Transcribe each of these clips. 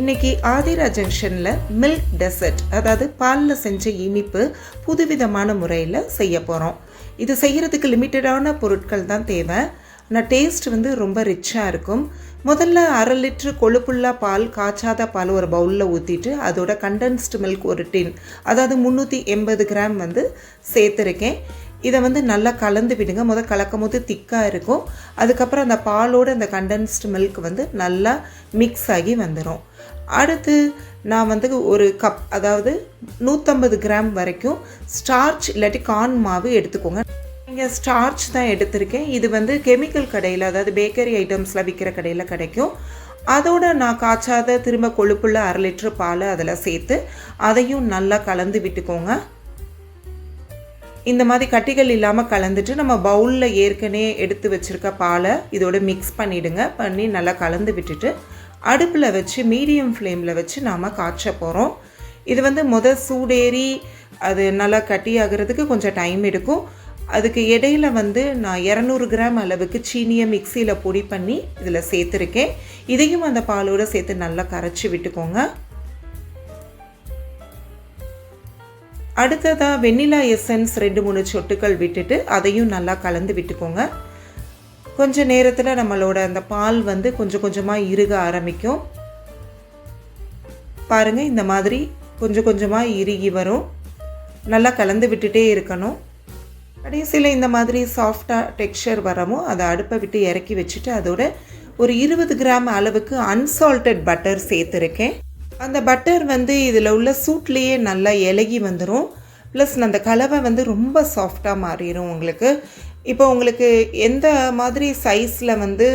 இன்னைக்கு ஆதிரா ஜங்ஷனில் milk dessert அதாவது பாலில் செஞ்ச இனிப்பு புதுவிதமான முறையில் செய்ய போகிறோம் இது செய்கிறதுக்கு லிமிட்டடான பொருட்கள் தான் தேவை. ஆனால் டேஸ்ட் வந்து ரொம்ப ரிச்சாக இருக்கும். முதல்ல அரை லிட்ரு கொழுப்புள்ள பால் காய்ச்சாத பால் ஒரு பவுலில் ஊற்றிட்டு அதோட கண்டென்ஸ்டு மில்க் ஒரு டின் அதாவது முந்நூற்றி எண்பது கிராம் வந்து சேர்த்துருக்கேன். இதை வந்து நல்லா கலந்து விடுங்க. முதல் கலக்கும் போது திக்காக இருக்கும். அதுக்கப்புறம் அந்த பாலோட அந்த கண்டென்ஸ்டு மில்க் வந்து நல்லா மிக்ஸ் ஆகி வந்துடும் அடுத்து நான் வந்து ஒரு கப் அதாவது நூற்றம்பது கிராம் வரைக்கும் ஸ்டார்ச் இல்லாட்டி கார்ன் மாவு எடுத்துக்கோங்க. இங்கே ஸ்டார்ச் தான் எடுத்திருக்கேன். இது வந்து கெமிக்கல் கடையில் அதாவது பேக்கரி ஐட்டம்ஸில் விற்கிற கடையில் கிடைக்கும். அதோட நான் காய்ச்சாத திரும்ப கொழுப்புள்ள அரை லிட்டர் பால் அதில் சேர்த்து அதையும் நல்லா கலந்து விட்டுக்கோங்க. இந்த மாதிரி கட்டிகள் இல்லாமல் கலந்துட்டு நம்ம பவுலில் ஏற்கனவே எடுத்து வச்சுருக்க பாலை இதோட மிக்ஸ் பண்ணிவிடுங்க பண்ணி நல்லா கலந்து விட்டுட்டு அடுப்பில் வச்சு மீடியம் ஃப்ளேமில் வச்சு நாம் காய்ச்ச போகிறோம் இது வந்து முத சூடேறி அது நல்லா கட்டி ஆகிறதுக்கு கொஞ்சம் டைம் எடுக்கும். அதுக்கு இடையில வந்து நான் இரநூறு கிராம் அளவுக்கு சீனியை மிக்சியில் பொடி பண்ணி இதில் சேர்த்துருக்கேன். இதையும் அந்த பாலோடு சேர்த்து நல்லா கரைச்சி விட்டுக்கோங்க. அடுத்ததாக வெண்ணிலா எசன்ஸ் ரெண்டு மூணு சொட்டுக்கள் விட்டுட்டு அதையும் நல்லா கலந்து விட்டுக்கோங்க. கொஞ்ச நேரத்தில் நம்மளோட அந்த பால் வந்து கொஞ்சம் கொஞ்சமாக இறுக ஆரம்பிக்கும். பாருங்கள் இந்த மாதிரி கொஞ்சம் கொஞ்சமாக இறுகி வரும். நல்லா கலந்து விட்டுட்டே இருக்கணும். கடைசியில் இந்த மாதிரி சாஃப்டாக டெக்ஸ்சர் வரமோ அதை அடுப்பை விட்டு இறக்கி வச்சுட்டு அதோட ஒரு இருபது கிராம் அளவுக்கு அன்சால்டட் பட்டர் சேர்த்துருக்கேன். அந்த பட்டர் வந்து இதில் உள்ள சூட்லேயே நல்லா இலகி வந்துடும் ப்ளஸ் அந்த கலவை வந்து ரொம்ப சாஃப்டாக மாறிடும் உங்களுக்கு. இப்போ உங்களுக்கு எந்த மாதிரி சைஸில் வந்து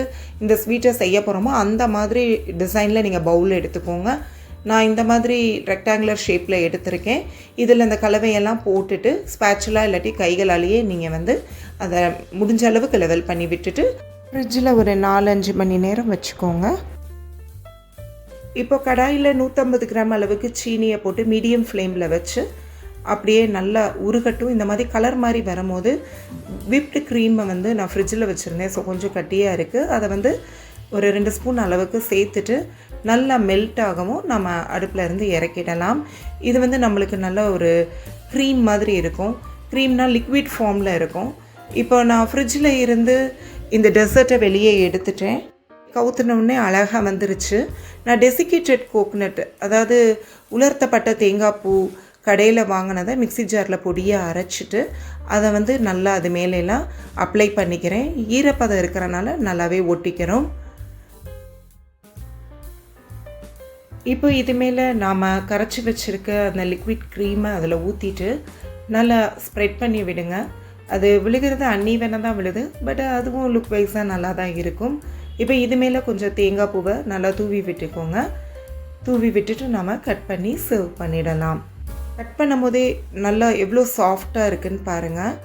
இந்த ஸ்வீட்டை செய்ய போகிறோமோ அந்த மாதிரி டிசைனில் நீங்கள் பவுல் எடுத்துக்கோங்க. நான் இந்த மாதிரி ரெக்டாங்குலர் ஷேப்பில் எடுத்திருக்கேன். இதில் அந்த கலவையெல்லாம் போட்டுட்டு ஸ்பேச்சுலாக இல்லாட்டி கைகளாலேயே நீங்கள் வந்து அதை முடிஞ்ச அளவுக்கு லெவல் பண்ணி விட்டுட்டு ஃப்ரிட்ஜில் ஒரு நாலஞ்சு மணி நேரம் வச்சுக்கோங்க. இப்போ கடாயில் நூற்றம்பது கிராம் அளவுக்கு சீனியை போட்டு மீடியம் ஃப்ளேமில் வச்சு அப்படியே நல்லா உருகட்டும். இந்த மாதிரி கலர் மாதிரி வரும்போது விப்டு க்ரீமை வந்து நான் ஃப்ரிட்ஜில் வச்சுருந்தேன். ஸோ கொஞ்சம் கட்டியாக இருக்குது அதை வந்து ஒரு ரெண்டு ஸ்பூன் அளவுக்கு சேர்த்துட்டு நல்லா மெல்ட் ஆகவும் நம்ம அடுப்பில் இருந்து இறக்கிடலாம். இது வந்து நம்மளுக்கு நல்ல ஒரு க்ரீம் மாதிரி இருக்கும். க்ரீம்னால் லிக்விட் ஃபார்மில் இருக்கும். இப்போ நான் ஃப்ரிட்ஜில் இருந்து இந்த டெசர்ட்டை வெளியே எடுத்துட்டேன். கவுத்துனவுடனே அழகாக வந்துருச்சு. நான் டெசிகேட்டட் கோக்னட் அதாவது உலர்த்தப்பட்ட தேங்காய் பூ கடையில் வாங்கினதை மிக்சி ஜாரில் பொடியை அரைச்சிட்டு அதை வந்து நல்லா அது மேலெல்லாம் அப்ளை பண்ணிக்கிறேன். ஈரப்பதம் இருக்கிறனால நல்லாவே ஒட்டிக்கிறோம். இப்போ இது மேலே நாம் கரைச்சி வச்சுருக்க அந்த லிக்விட் க்ரீமை அதில் ஊற்றிட்டு நல்லா ஸ்ப்ரெட் பண்ணி விடுங்க. அது விழுகிறது அன்னீவனாக தான் விழுது பட் அதுவும் லுக் வைஸாக நல்லா தான் இருக்கும். இப்போ இது மேலே கொஞ்சம் தேங்காய் பூவை நல்லா தூவி விட்டுக்கோங்க. தூவி விட்டுட்டு நம்ம கட் பண்ணி சர்வ் பண்ணிடலாம். கட் பண்ணும் போதே நல்லா எவ்வளோ சாஃப்டாக இருக்குன்னு பாருங்கள்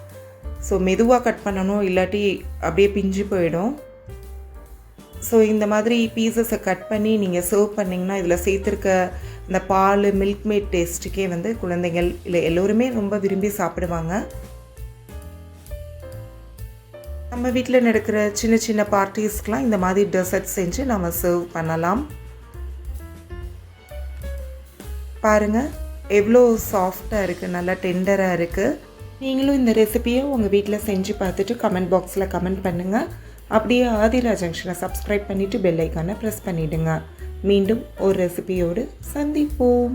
ஸோ மெதுவாக கட் பண்ணணும் இல்லாட்டி அப்படியே பிஞ்சு போயிடும். ஸோ இந்த மாதிரி பீசஸை கட் பண்ணி நீங்கள் சர்வ் பண்ணிங்கன்னா இதில் சேர்த்துருக்க இந்த பால் மில்க் மேட் டேஸ்ட்டுக்கே வந்து குழந்தைகள் இல்லை எல்லோருமே ரொம்ப விரும்பி சாப்பிடுவாங்க. நம்ம வீட்டில் நடக்கிற சின்ன சின்ன பார்ட்டிஸ்க்கெலாம் இந்த மாதிரி டெசர்ட் செஞ்சு நம்ம சர்வ் பண்ணலாம். பாருங்கள் எவ்வளோ சாஃப்டாக இருக்குது நல்லா டெண்டராக இருக்குது நீங்களும் இந்த ரெசிபியை உங்கள் வீட்டில் செஞ்சு பார்த்துட்டு கமெண்ட் பாக்ஸில் கமெண்ட் பண்ணுங்கள் அப்படியே ஆதிரா ஜங்ஷனை சப்ஸ்கிரைப் பண்ணிவிட்டு பெல்லைக்கானை ப்ரெஸ் பண்ணிவிடுங்க மீண்டும் ஒரு ரெசிபியோடு சந்திப்போம்.